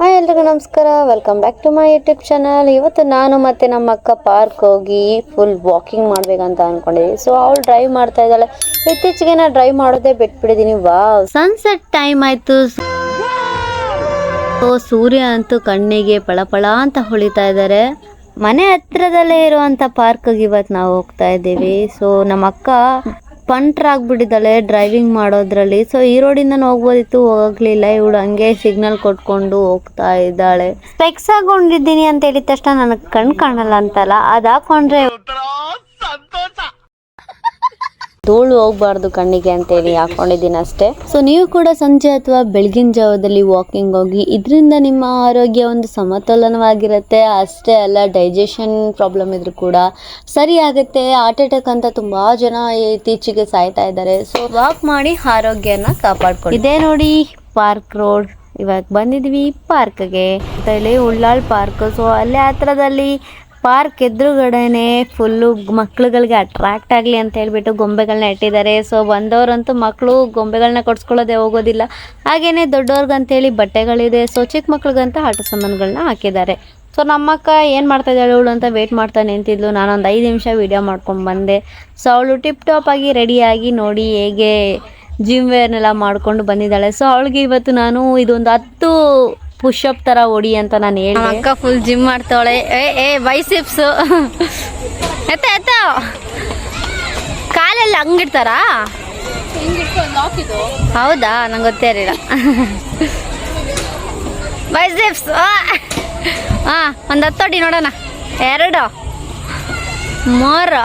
Hi ಎಲ್ರಿಗೂ ನಮಸ್ಕಾರ. Welcome back to my YouTube channel ಇವತ್ತು ನಾನು ಮತ್ತು ನಮ್ಮ ಅಕ್ಕ ಪಾರ್ಕ್ ಹೋಗಿ ಫುಲ್ ವಾಕಿಂಗ್ ಮಾಡಬೇಕಂತ ಅನ್ಕೊಂಡಿದ್ವಿ ಸೊ ಅವಳು ಡ್ರೈವ್ ಮಾಡ್ತಾ ಇದ್ದಾಳೆ. ಇತ್ತೀಚೆಗೆ ನಾ ಡ್ರೈವ್ ಮಾಡೋದೇ ಬಿಟ್ಬಿಟ್ಟಿದ್ದೀನಿ ವಾವ್ ಸನ್ಸೆಟ್ ಟೈಮ್ ಆಯಿತು. ಸೊ ಸೂರ್ಯ ಅಂತೂ ಕಣ್ಣಿಗೆ ಪಳಪಳ ಅಂತ ಹೊಳಿತಾ ಇದ್ದಾರೆ. ಮನೆ ಹತ್ರದಲ್ಲೇ ಇರುವಂಥ ಪಾರ್ಕಿಗೆ ಇವತ್ತು ನಾವು ಹೋಗ್ತಾ ಇದ್ದೀವಿ. ಸೊ ನಮ್ಮ ಅಕ್ಕ ಪಂಟ್ರ್ ಆಗ್ಬಿಟ್ಟಿದ್ದಾಳೆ ಡ್ರೈವಿಂಗ್ ಮಾಡೋದ್ರಲ್ಲಿ. ಸೊ ಈ ರೋಡಿಂದ ಹೋಗ್ಬೋದಿತ್ತು ಹೋಗ್ಲಿಲ್ಲ. ಇವಳು ಹಂಗೆ ಸಿಗ್ನಲ್ ಕೊಟ್ಕೊಂಡು ಹೋಗ್ತಾ ಇದ್ದಾಳೆ. ಸ್ಪೆಕ್ಸ್ ಆಗೊಂಡಿದ್ದೀನಿ ಅಂತ ಹೇಳಿದ ತಕ್ಷಣ ನನಗೆ ಕಣ್ ಕಾಣಲ್ಲ ಅಂತಲ್ಲ. ಅದಾಕೊಂಡ್ರೆ ಹಾಕೊಂಡ್ರೆ ಧೂಳು ಹೋಗ್ಬಾರ್ದು ಕಣ್ಣಿಗೆ ಅಂತೇಳಿ ಹಾಕೊಂಡಿದ್ದೀನಿ ಅಷ್ಟೇ. ಸೊ ನೀವು ಕೂಡ ಸಂಜೆ ಅಥವಾ ಬೆಳಗಿನ ಜಾವದಲ್ಲಿ ವಾಕಿಂಗ್ ಹೋಗಿ, ಇದರಿಂದ ನಿಮ್ಮ ಆರೋಗ್ಯ ಒಂದು ಸಮತೋಲನವಾಗಿರುತ್ತೆ. ಅಷ್ಟೇ ಅಲ್ಲ ಡೈಜೆಷನ್ ಪ್ರಾಬ್ಲಮ್ ಇದ್ರೂ ಕೂಡ ಸರಿ ಆಗುತ್ತೆ. ಹಾರ್ಟ್ ಅಟ್ಯಾಕ್ ಅಂತ ತುಂಬಾ ಜನ ಇತ್ತೀಚೆಗೆ ಸಾಯ್ತಾ ಇದ್ದಾರೆ. ಸೊ ವಾಕ್ ಮಾಡಿ ಆರೋಗ್ಯನ ಕಾಪಾಡ್ಕೊಂಡು ಇದೇ ನೋಡಿ ಪಾರ್ಕ್ ರೋಡ್ ಇವಾಗ ಬಂದಿದ್ವಿ ಪಾರ್ಕ್ಗೆ ಇಲ್ಲಿ ಉಳ್ಳಾಳ್ ಪಾರ್ಕ್ ಸೊ ಅಲ್ಲೇ ಹತ್ರದಲ್ಲಿ ಪಾರ್ಕ್ ಎದುರುಗಡೆನೆ ಫುಲ್ಲು ಮಕ್ಳುಗಳಿಗೆ ಅಟ್ರಾಕ್ಟ್ ಆಗಲಿ ಅಂತ ಹೇಳ್ಬಿಟ್ಟು ಗೊಂಬೆಗಳನ್ನ ಇಟ್ಟಿದ್ದಾರೆ. ಸೊ ಬಂದವರಂತೂ ಮಕ್ಕಳು ಗೊಂಬೆಗಳನ್ನ ಕೊಡ್ಸ್ಕೊಳ್ಳೋದೇ ಹೋಗೋದಿಲ್ಲ. ಹಾಗೆಯೇ ದೊಡ್ಡವ್ರಿಗಂತೇಳಿ ಬಟ್ಟೆಗಳಿದೆ. ಸೊ ಚಿಕ್ಕ ಮಕ್ಳಿಗಂತ ಆಟ ಸಾಮಾನುಗಳನ್ನ ಹಾಕಿದ್ದಾರೆ. ಸೊ ನಮ್ಮಕ್ಕ ಏನು ಮಾಡ್ತಾ ಇದ್ದಾಳೆ ಅವಳು ಅಂತ ವೇಟ್ ಮಾಡ್ತಾ ನಿಂತಿದ್ಲು. ನಾನೊಂದು ಐದು ನಿಮಿಷ ವೀಡಿಯೋ ಮಾಡ್ಕೊಂಡು ಬಂದೆ. ಸೊ ಅವಳು ಟಿಪ್ ಟಾಪ್ ಆಗಿ ರೆಡಿಯಾಗಿ ನೋಡಿ ಹೇಗೆ ಜಿಮ್ ವೇರ್ನೆಲ್ಲ ಮಾಡ್ಕೊಂಡು ಬಂದಿದ್ದಾಳೆ. ಸೊ ಅವಳಿಗೆ ಇವತ್ತು ನಾನು ಇದೊಂದು ಹತ್ತು ಪುಷಪ್ ತರ ಹೊಡಿ ಅಂತ ನಾನು ಹೇಳಿ ಅಕ್ಕ ಫುಲ್ ಜಿಮ್ ಮಾಡ್ತಾಳೆ ಏ ಏ ಬೈಸಿಪ್ಸ್ ಎತ್ತ ಎತ್ತ. ಕಾಲೆಲ್ಲ ಹಂಗಿಡ್ತಾರ? ಹೌದಾ? ನಂಗೆ ಗೊತ್ತೇ ಇರಲಿಲ್ಲ. ಬೈಸಿಪ್ಸ್ ಹಾ ಒಂದು ಹತ್ತೊಡಿ ನೋಡೋಣ. ಎರಡು, ಮೂರು,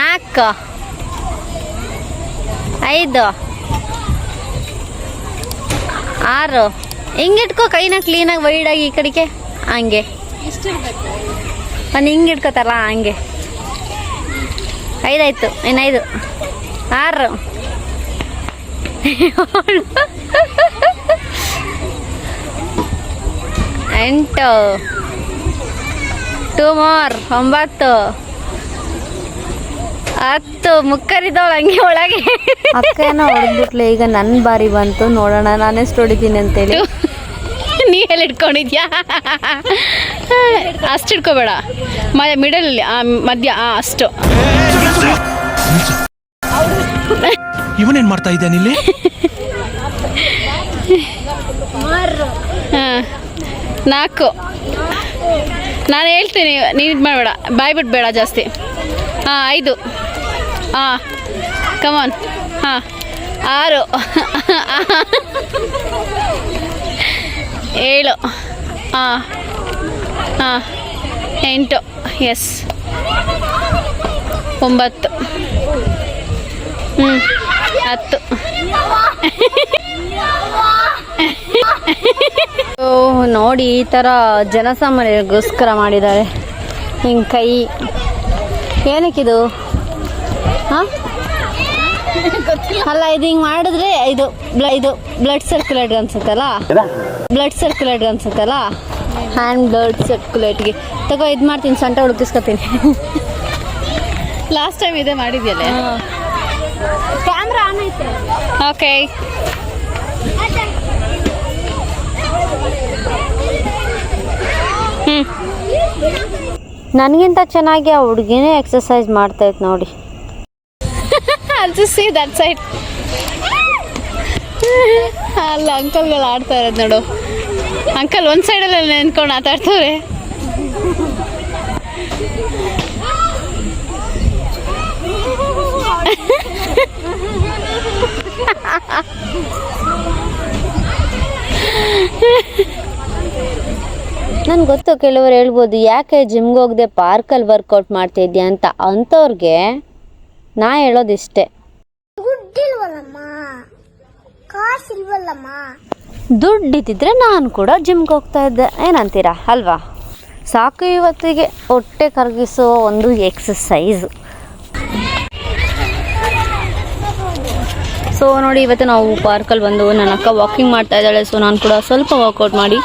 ನಾಲ್ಕು, ಐದು ಆರು. ಹಿಂಗಿಟ್ಕೋ, ಕೈನ ಕ್ಲೀನಾಗಿ ವೈಡಾಗಿ ಈ ಕಡೆಗೆ. ಹಂಗೆ. ಒಂದು ಹಿಂಗೆ ಇಟ್ಕೋತಾರ ಹಂಗೆ. ಐದಾಯ್ತು ಇನ್ನೈದು ಆರು. ಎಂಟು. ಟೂ ಮೋರ್ ಒಂಬತ್ತು. ಹತ್ತು ಮುಕ್ಕರಿದವಳು ಹಂಗೆ ಒಳಗೆ. ಅಕ್ಕನ ಹೊಡೆದ್ಬಿಟ್ಲೆ ಈಗ ನನ್ನ ಬಾರಿ ಬಂತು ನೋಡೋಣ ನಾನೆಷ್ಟು ಹೊಡಿತೀನಿ ಅಂತೇಳಿ. ನೀ ಎಲ್ಲಿ ಇಟ್ಕೊಂಡಿದ್ಯಾ? ಅಷ್ಟು ಇಟ್ಕೋಬೇಡ. ಮ ಮಿಡಲ್ ಮಧ್ಯ ಆ, ಅಷ್ಟು. ಇವನೇನ್ ಮಾಡ್ತಾ ಇದ್ದಾನೆ ಇಲ್ಲಿ ಹಾಂ ನಾಲ್ಕು. ನಾನು ಹೇಳ್ತೀನಿ ನೀನು ಇದು ಮಾಡಬೇಡ ಬಾಯ್ ಬಿಡಬೇಡ ಜಾಸ್ತಿ. ಹಾಂ ಐದು. ಹಾಂ ಕಮಾನ್ ಹಾಂ, ಆರು. ಏಳು. ಹಾಂ ಹಾಂ, ಎಂಟು. ಎಸ್ ಒಂಬತ್ತು. ಹ್ಞೂ ಹತ್ತು. ನೋಡಿ ಈ ಥರ ಜನಸಾಮಾನ್ಯರಿಗೋಸ್ಕರ ಮಾಡಿದ್ದಾರೆ. ಹಿಂಗೆ ಕೈ. ಏನಕ್ಕಿದು? ಹಾಂ? ಅಲ್ಲ ಇದು ಹಿಂಗೆ ಮಾಡಿದ್ರೆ ಇದು ಬ್ಲ ಇದು ಬ್ಲಡ್ ಸರ್ಕ್ಯುಲೇಟ್ ಅನ್ಸುತ್ತಲ್ಲ? ಬ್ಲಡ್ ಸರ್ಕ್ಯುಲೇಟ್ ಅನ್ಸುತ್ತಲ್ಲ? ಹ್ಯಾಂಡ್ ಬ್ಲಡ್ ಸರ್ಕ್ಯುಲೇಟ್ಗೆ ತಗೋ ಇದು ಮಾಡ್ತೀನಿ ಸಂಟ ಹುಡುಕಿಸ್ಕೊತೀನಿ. ಲಾಸ್ಟ್ ಟೈಮ್ ಇದೇ ಮಾಡಿದ್ಯಲ್ಲ? ಕ್ಯಾಮ್ರಾ ಆನ್ ಐತೆ. ಓಕೆ ನನಗಿಂತ ಚೆನ್ನಾಗಿ ಆ ಹುಡುಗಿನೇ ಎಕ್ಸಸೈಸ್ ಮಾಡ್ತೈತೆ ನೋಡಿ. ಜಸ್ಟ್ ಸಿ ದಟ್ ಸೈಡ್ ಅಲ್ಲ, ಅಂಕಲ್ಗಳು ಆಡ್ತಾ ಇರೋದು ನೋಡು. ಅಂಕಲ್ ಒಂದು ಸೈಡಲ್ಲಿ ನೆನ್ಕೊಂಡು ಆಟಾಡ್ತವ್ರೆ ನನ್ಗೆ ಗೊತ್ತು ಕೆಲವರು ಹೇಳ್ಬೋದು, ಯಾಕೆ ಜಿಮ್ಗೆ ಹೋಗದೆ ಪಾರ್ಕಲ್ಲಿ ವರ್ಕೌಟ್ ಮಾಡ್ತಾ ಅಂತ ಅಂಥವ್ರಿಗೆ ನಾ ಹೇಳೋದಿಷ್ಟೇ. ದುಡ್ಡಿಲ್ವಲ್ಲಮ್ಮ ಕಾಸಿಲ್ವಲ್ಲಮ್ಮ? ದುಡ್ಡಿದ್ದಿದ್ರೆ ನಾನು ಕೂಡ ಜಿಮ್ಗೆ ಹೋಗ್ತಾ ಇದ್ದೆ. ಏನಂತೀರಾ? ಅಲ್ವಾ? ಸಾಕು ಇವತ್ತಿಗೆ. ಹೊಟ್ಟೆ ಕರಗಿಸೋ ಒಂದು ಎಕ್ಸಸೈಸ್ ಸೊ ನೋಡಿ, ಇವತ್ತು ನಾವು ಪಾರ್ಕಲ್ಲಿ ಬಂದು ನನ್ನ ಅಕ್ಕ ವಾಕಿಂಗ್ ಮಾಡ್ತಾ ಇದ್ದಾಳೆ. ಸೊ ನಾನು ಕೂಡ ಸ್ವಲ್ಪ ವರ್ಕೌಟ್ ಮಾಡಿ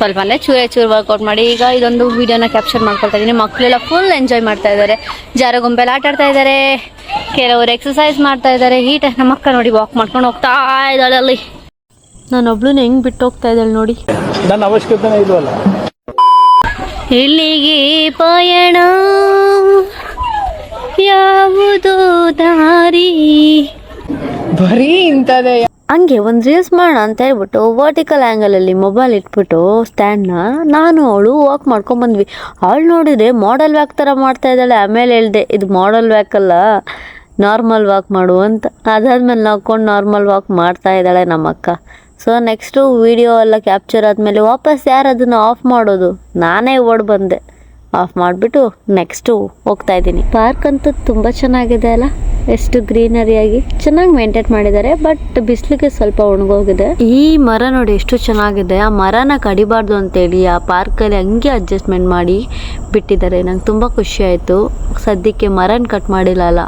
ಸ್ವಲ್ಪ ಅಂದರೆ ಚೂರೇ ಚೂರು ವರ್ಕೌಟ್ ಮಾಡಿ. ಈಗ ಇದೊಂದು ವಿಡಿಯೋನ ಕ್ಯಾಪ್ಚರ್ ಮಾಡ್ಕೊಳ್ತಾ ಇದ್ದೀನಿ ಮಕ್ಕಳೆಲ್ಲ ಫುಲ್ ಎಂಜಾಯ್ ಮಾಡ್ತಾ ಇದ್ದಾರೆ ಜಾರಗೊಂಬೆಲ್ಲ ಆಟ ಆಡ್ತಾ ಇದ್ದಾರೆ ಕೆಲವರು ಎಕ್ಸಸೈಸ್ ಮಾಡ್ತಾ ಇದ್ದಾರೆ ಹೀಟ್ ನಮ್ಮಕ್ಕ ನಮ್ಮ ಅಕ್ಕ ನೋಡಿ ವಾಕ್ ಮಾಡ್ಕೊಂಡು ಹೋಗ್ತಾ ಇದ್ದಾಳೆ ಅಲ್ಲಿ. ನಾನೊಬ್ಳು ಹೆಂಗ್ ಬಿಟ್ಟು ಹೋಗ್ತಾ ಇದ್ದಾಳೆ ನೋಡಿ. ನನ್ನ ಅವಶ್ಯಕತೆನೇ ಇಲ್ವಲ್ಲ? ಇಲ್ಲಿಗೆ ಪಯಣ ಯಾವುದೋ ದಾರಿ? ಬರೀ ಇಂಥದೇ ಹಂಗೆ ಒಂದು ರೀಲ್ಸ್ ಮಾಡೋಣ ಅಂತ ಹೇಳ್ಬಿಟ್ಟು ವರ್ಟಿಕಲ್ ಆ್ಯಂಗಲಲ್ಲಿ ಮೊಬೈಲ್ ಇಟ್ಬಿಟ್ಟು ಸ್ಟ್ಯಾಂಡ್ನ ನಾನು ಅವಳು ವಾಕ್ ಮಾಡ್ಕೊಂಡ್ ಬಂದ್ವಿ. ಅವಳು ನೋಡಿದ್ರೆ ಮಾಡಲ್ ವ್ಯಾಕ್ ಥರ ಮಾಡ್ತಾ ಇದ್ದಾಳೆ. ಆಮೇಲೆ ಹೇಳಿದೆ, ಇದು ಮಾಡಲ್ ವ್ಯಾಕ್ ಅಲ್ಲ ನಾರ್ಮಲ್ ವಾಕ್ ಮಾಡು ಅಂತ. ಅದಾದ್ಮೇಲೆ ನೋಡ್ಕೊಂಡು ನಾರ್ಮಲ್ ವಾಕ್ ಮಾಡ್ತಾ ಇದ್ದಾಳೆ ನಮ್ಮ ಅಕ್ಕ. ಸೊ ನೆಕ್ಸ್ಟು ವಿಡಿಯೋ ಎಲ್ಲ ಕ್ಯಾಪ್ಚರ್ ಆದಮೇಲೆ ವಾಪಸ್ ಯಾರು ಅದನ್ನು ಆಫ್ ಮಾಡೋದು? ನಾನೇ ಓಡ್ ಬಂದೆ. ಆಫ್ ಮಾಡಿಬಿಟ್ಟು ನೆಕ್ಸ್ಟು ಹೋಗ್ತಾ ಇದ್ದೀನಿ. ಪಾರ್ಕ್ ಅಂತೂ ತುಂಬ ಚೆನ್ನಾಗಿದೆ ಅಲ್ಲ? ಎಷ್ಟು ಗ್ರೀನರಿಯಾಗಿ ಚೆನ್ನಾಗಿ ಮೇಂಟೈನ್ ಮಾಡಿದ್ದಾರೆ ಬಟ್ ಬಿಸಿಲಿಗೆ ಸ್ವಲ್ಪ ಒಣಗೋಗಿದೆ. ಈ ಮರ ನೋಡಿ ಎಷ್ಟು ಚೆನ್ನಾಗಿದೆ. ಆ ಮರನ ಕಡಿಬಾರ್ದು ಅಂತೇಳಿ ಆ ಪಾರ್ಕಲ್ಲಿ ಹಂಗೆ ಅಡ್ಜಸ್ಟ್ಮೆಂಟ್ ಮಾಡಿ ಬಿಟ್ಟಿದ್ದಾರೆ. ನಂಗೆ ತುಂಬ ಖುಷಿ ಆಯಿತು. ಸದ್ಯಕ್ಕೆ ಮರನ ಕಟ್ ಮಾಡಿಲ್ಲ ಅಲ್ಲಿ.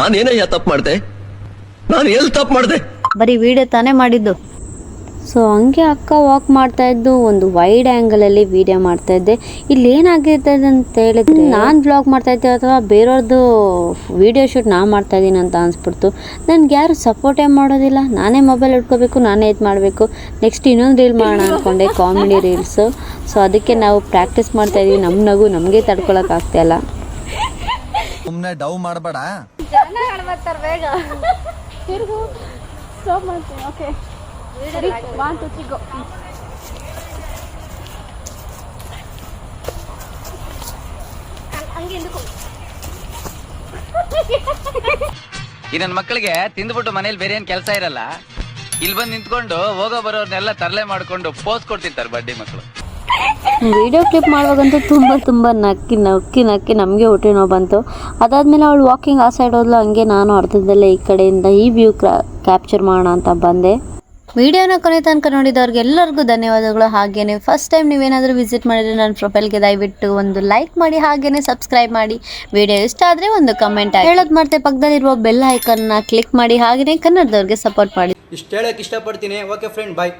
ನಾನೇನಯ್ಯ ತಪ್ಪು ಮಾಡಿದೆ? ನಾನು ಎಲ್ಲಿ ತಪ್ಪು ಮಾಡ್ದೆ? ಬರೀ ವಿಡಿಯೋ ತಾನೇ ಮಾಡಿದ್ದು. ಸೊ ಹಂಗೆ ಅಕ್ಕ ವಾಕ್ ಮಾಡ್ತಾ ಇದ್ದು ಒಂದು ವೈಡ್ ಆ್ಯಂಗಲಲ್ಲಿ ವಿಡಿಯೋ ಮಾಡ್ತಾ ಇದ್ದೆ. ಇಲ್ಲಿ ಏನಾಗಿದೆ ಅಂತ ಹೇಳಿದ್ರೆ ನಾನು ಬ್ಲಾಗ್ ಮಾಡ್ತಾ ಇದ್ದೆ ಅಥವಾ ಬೇರೆಯವ್ರದ್ದು ವಿಡಿಯೋ ಶೂಟ್ ನಾ ಮಾಡ್ತಾ ಇದ್ದೀನಿ ಅಂತ ಅನಿಸ್ಬಿಡ್ತು. ನನಗೆ ಯಾರು ಸಪೋರ್ಟೇ ಮಾಡೋದಿಲ್ಲ. ನಾನೇ ಮೊಬೈಲ್ ಇಟ್ಕೋಬೇಕು ನಾನೇ ಇದು ಮಾಡಬೇಕು. ನೆಕ್ಸ್ಟ್ ಇನ್ನೊಂದು ರೀಲ್ ಮಾಡೋಣ ಅಂದ್ಕೊಂಡೆ ಕಾಮಿಡಿ ರೀಲ್ಸು ಸೊ ಅದಕ್ಕೆ ನಾವು ಪ್ರಾಕ್ಟೀಸ್ ಮಾಡ್ತಾ ಇದೀವಿ ನಮ್ಮ ನಗು ನಮಗೆ ತಡ್ಕೊಳಕ್ಕಾಗ್ತಾ ಇಲ್ಲ. ಸುಮ್ಮನೆ ಡವ್ ಮಾಡಬೇಡ. ಈ ನನ್ನ ಮಕ್ಕಳಿಗೆ ತಿಂದ್ಬಿಟ್ಟು ಮನೇಲಿ ಬೇರೆ ಏನ್ ಕೆಲಸ ಇರಲ್ಲ. ಇಲ್ಲಿ ಬಂದು ನಿಂತ್ಕೊಂಡು ಹೋಗೋ ಬರೋರ್ನೆಲ್ಲ ತರಲೆ ಮಾಡ್ಕೊಂಡು ಪೋಸ್ ಕೊಡ್ತಿರ್ತಾರೆ ಬಡ್ಡಿ ಮಕ್ಕಳು ವಿಡಿಯೋ ಕ್ಲಿಪ್ ಮಾಡುವಾಗಂತೂ ತುಂಬ ತುಂಬ ನಕ್ಕಿ ನಕ್ಕಿ ನಕ್ಕಿ ನಮಗೆ ಹೊಟ್ಟೆ ನೋವು ಬಂತು. ಅದಾದಮೇಲೆ ಅವಳು ವಾಕಿಂಗ್ ಆ ಸೈಡ್ ಹೋದ್ಲು ಹಂಗೆ ನಾನು ಅರ್ಧದಲ್ಲೇ ಈ ಕಡೆಯಿಂದ ಈ ವ್ಯೂ ಕ್ಯಾಪ್ಚರ್ ಮಾಡೋಣ ಅಂತ ಬಂದೆ. ವಿಡಿಯೋನ ಕೊನೆ ತನಕ ನೋಡಿದವ್ರಿಗೆ ಎಲ್ಲರಿಗೂ ಧನ್ಯವಾದಗಳು. ಹಾಗೇನೆ ಫಸ್ಟ್ ಟೈಮ್ ನೀವೇನಾದರೂ ವಿಸಿಟ್ ಮಾಡಿದರೆ ನನ್ನ ಪ್ರೊಫೈಲ್ಗೆ ದಯವಿಟ್ಟು ಒಂದು ಲೈಕ್ ಮಾಡಿ ಹಾಗೇನೆ ಸಬ್ಸ್ಕ್ರೈಬ್ ಮಾಡಿ. ವಿಡಿಯೋ ಇಷ್ಟ ಆದರೆ ಒಂದು ಕಮೆಂಟ್ ಹೇಳೋದು ಮತ್ತೆ ಪಕ್ಕದಲ್ಲಿರುವ ಬೆಲ್ ಐಕನ್ನ ಕ್ಲಿಕ್ ಮಾಡಿ ಹಾಗೆಯೇ ಕನ್ನಡದವ್ರಿಗೆ ಸಪೋರ್ಟ್ ಮಾಡಿ. ಇಷ್ಟು ಹೇಳಕ್ಕೆ ಇಷ್ಟಪಡ್ತೀನಿ. Okay friend bye